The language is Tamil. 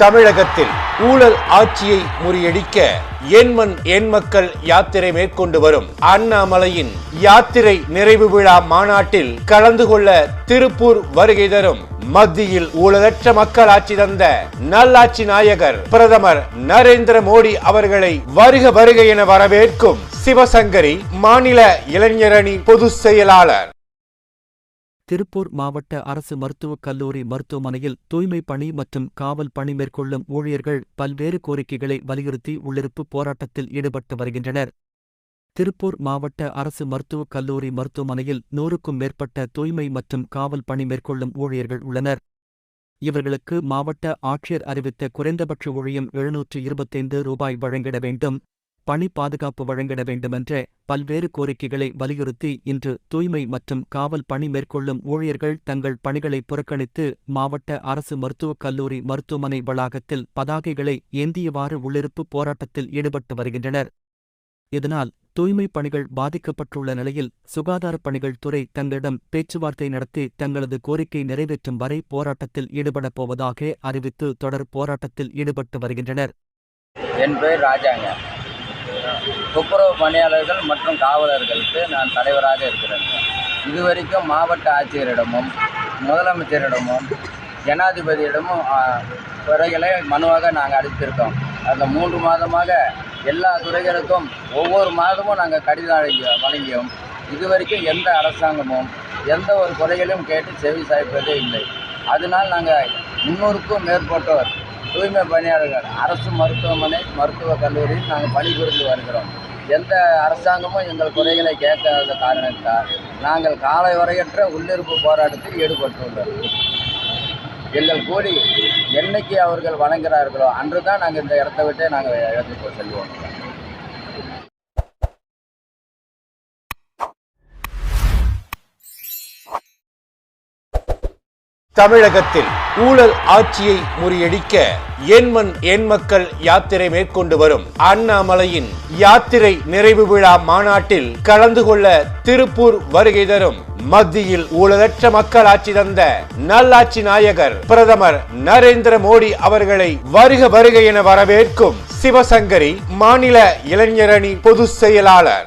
தமிழகத்தில் ஊழல் ஆட்சியை முறியடிக்க எண்மண் எண் மக்கள் யாத்திரை மேற்கொண்டு வரும் அண்ணாமலையின் யாத்திரை நிறைவு விழா மாநாட்டில் கலந்து கொள்ள திருப்பூர் வருகை தரும் மத்தியில் ஊழலற்ற மக்கள் ஆட்சி தந்த நல்லாட்சி நாயகர் பிரதமர் நரேந்திர மோடி அவர்களை வருக வருக என வரவேற்கும் சிவசங்கரி மாநில இளைஞரணி பொதுச் செயலாளர். திருப்பூர் மாவட்ட அரசு மருத்துவக் கல்லூரி மருத்துவமனையில் தூய்மை பணி மற்றும் காவல் பணி மேற்கொள்ளும் ஊழியர்கள் பல்வேறு கோரிக்கைகளை வலியுறுத்தி உள்ளிருப்பு போராட்டத்தில் ஈடுபட்டு வருகின்றனர். திருப்பூர் மாவட்ட அரசு மருத்துவக் கல்லூரி மருத்துவமனையில் நூறுக்கும் மேற்பட்ட தூய்மை மற்றும் காவல் பணி மேற்கொள்ளும் ஊழியர்கள் உள்ளனர். இவர்களுக்கு மாவட்ட ஆட்சியர் அறிவித்த குறைந்தபட்ச ஊழியம் எழுநூற்று இருபத்தைந்து ரூபாய் வழங்கிட வேண்டும். பணி பாதுகாப்பு வழங்கிட வேண்டுமென்ற பல்வேறு கோரிக்கைகளை வலியுறுத்தி இன்று தூய்மை மற்றும் காவல் பணி மேற்கொள்ளும் ஊழியர்கள் தங்கள் பணிகளை புறக்கணித்து மாவட்ட அரசு மருத்துவக் கல்லூரி மருத்துவமனை வளாகத்தில் பதாகைகளை ஏந்தியவாறு உள்ளிருப்பு போராட்டத்தில் ஈடுபட்டு வருகின்றனர். இதனால் தூய்மை பணிகள் பாதிக்கப்பட்டுள்ள நிலையில் சுகாதாரப் பணிகள் துறை தங்களிடம் பேச்சுவார்த்தை நடத்தி தங்களது கோரிக்கை நிறைவேற்றும் வரை போராட்டத்தில் ஈடுபடப் போவதாக அறிவித்து தொடர் போராட்டத்தில் ஈடுபட்டு வருகின்றனர். என் பேர் ராஜாங்க. துப்புரவு பணியாளர்கள் மற்றும் காவலர்களுக்கு நான் தலைவராக இருக்கிறேன். இதுவரைக்கும் மாவட்ட ஆட்சியரிடமும் முதலமைச்சரிடமும் ஜனாதிபதியிடமும் துறைகளை குறைகளை மனுவாக நாங்கள் அளித்திருக்கோம். அந்த மூன்று மாதமாக எல்லா துறைகளுக்கும் ஒவ்வொரு மாதமும் நாங்கள் கடிதம் வழங்கி- வழங்கியோம். இதுவரைக்கும் எந்த அரசாங்கமும் எந்த ஒரு குறைகளையும் கேட்டு செவி சாய்ப்பதே இல்லை. அதனால் நாங்கள் முன்னூறுக்கும் மேற்பட்டோர் தூய்மை பணியாளர்கள் அரசு மருத்துவமனை மருத்துவக் கல்லூரியில் நாங்கள் பணிபுரிந்து வருகிறோம். எந்த அரசாங்கமும் எங்கள் குறைகளை கேட்காத காரணத்தால் நாங்கள் காலை வரையற்ற உள்ளிருப்பு போராட்டத்தில் ஈடுபட்டுள்ளோம். எங்கள் கூலி என்னைக்கு அவர்கள் வணங்குகிறார்களோ அன்று தான் நாங்கள் இந்த இடத்த விட்டே நாங்கள் இடத்துக்கு செல்வோம். தமிழகத்தில் ஊழல் ஆட்சியை முறியடிக்க எண்மண் எண் மக்கள் யாத்திரை மேற்கொண்டு வரும். அண்ணாமலையின் யாத்திரை நிறைவு விழா மாநாட்டில் கலந்து கொள்ள திருப்பூர் வருகை தரும். மத்தியில் ஊழலற்ற மக்கள் ஆட்சி தந்த நல்லாட்சி நாயகர் பிரதமர் நரேந்திர மோடி அவர்களை வருக வருக என வரவேற்கும் சிவசங்கரி மாநில இளைஞரணி பொதுச் செயலாளர்.